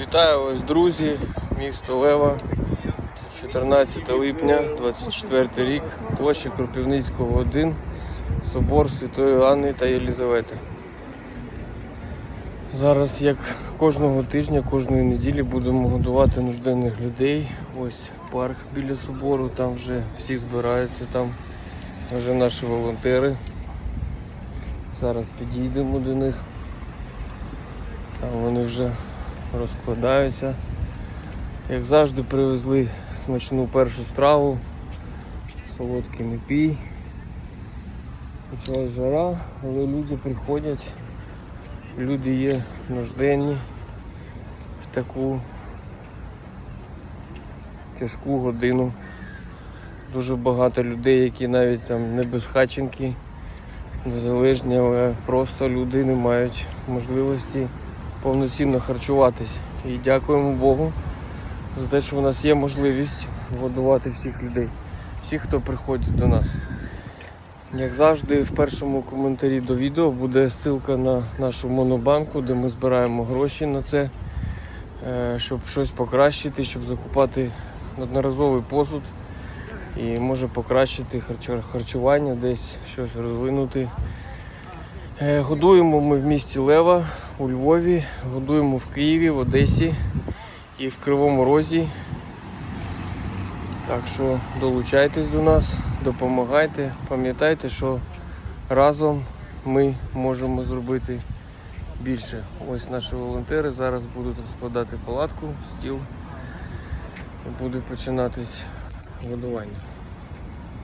Вітаю вас, друзі, місто Лева, 14 липня, 24 рік, площа Кропивницького 1, собор Святої Анни та Єлізавети. Зараз, як кожного тижня, кожної неділі будемо годувати нужденних людей. Ось парк біля собору, там вже всі збираються, там вже наші волонтери. Зараз підійдемо до них. Там вони вже розкладаються. Як завжди привезли смачну першу страву, солодкий напій. Почалась жара, але люди приходять, люди є нужденні в таку тяжку годину. Дуже багато людей, які навіть там не безхатченки, незалежні, але просто люди не мають можливості повноцінно харчуватись. І дякуємо Богу за те, що у нас є можливість годувати всіх людей, всіх, хто приходить до нас. Як завжди, в першому коментарі до відео буде ссылка на нашу монобанку, де ми збираємо гроші на це, е, щоб щось покращити, щоб закупати одноразовий посуд і може покращити харчування, десь щось розвинути. Е, Годуємо ми в місті Лева, у Львові, годуємо в Києві, в Одесі і в Кривому Розі. Так що долучайтесь до нас, допомагайте. Пам'ятайте, що разом ми можемо зробити більше. Ось наші волонтери зараз будуть розкладати палатку, стіл і буде починатись годування.